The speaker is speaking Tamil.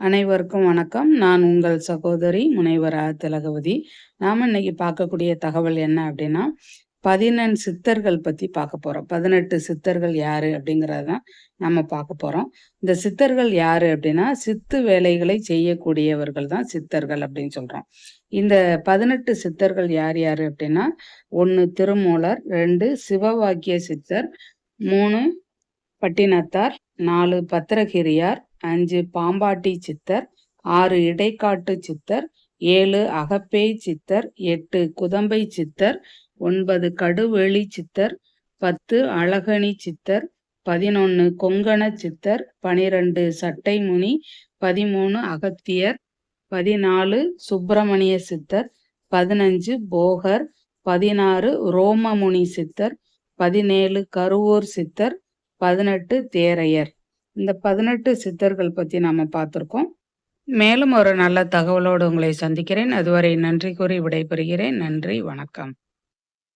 அனைவருக்கும் வணக்கம். நான் உங்கள் சகோதரி முனைவரா திலகவதி. நாம இன்னைக்கு பார்க்கக்கூடிய தகவல் என்ன அப்படின்னா பதினெண் சித்தர்கள் பத்தி பார்க்க போறோம். பதினெட்டு சித்தர்கள் யாரு அப்படிங்கறதான் நம்ம பார்க்க போறோம். இந்த சித்தர்கள் யாரு அப்படின்னா சித்து வேலைகளை செய்யக்கூடியவர்கள் தான் சித்தர்கள் அப்படின்னு சொல்றோம். இந்த பதினெட்டு சித்தர்கள் யார் யாரு அப்படின்னா ஒன்னு திருமூலர் ரெண்டு சிவவாக்கிய சித்தர் மூணு பட்டினத்தார் நாலு பத்திரகிரியார் அஞ்சு பாம்பாட்டி சித்தர் ஆறு இடைக்காட்டு சித்தர் ஏழு அகப்பேய் சித்தர் எட்டு குதம்பை சித்தர் ஒன்பது கடுவெளி சித்தர் பத்து அழகணி சித்தர் பதினொன்று கொங்கண சித்தர் பனிரெண்டு சட்டைமுனி பதிமூணு அகத்தியர் பதினாலு சுப்பிரமணிய சித்தர் பதினஞ்சு போகர் பதினாறு ரோமமுனி சித்தர் பதினேழு கருவூர் சித்தர் பதினெட்டு தேரையர். இந்த பதினெட்டு சித்தர்கள் பற்றி நாம் பார்த்துருக்கோம். மேலும் ஒரு நல்ல தகவலோடு உங்களை சந்திக்கிறேன். அதுவரை நன்றி கூறி விடைபெறுகிறேன். நன்றி. வணக்கம்.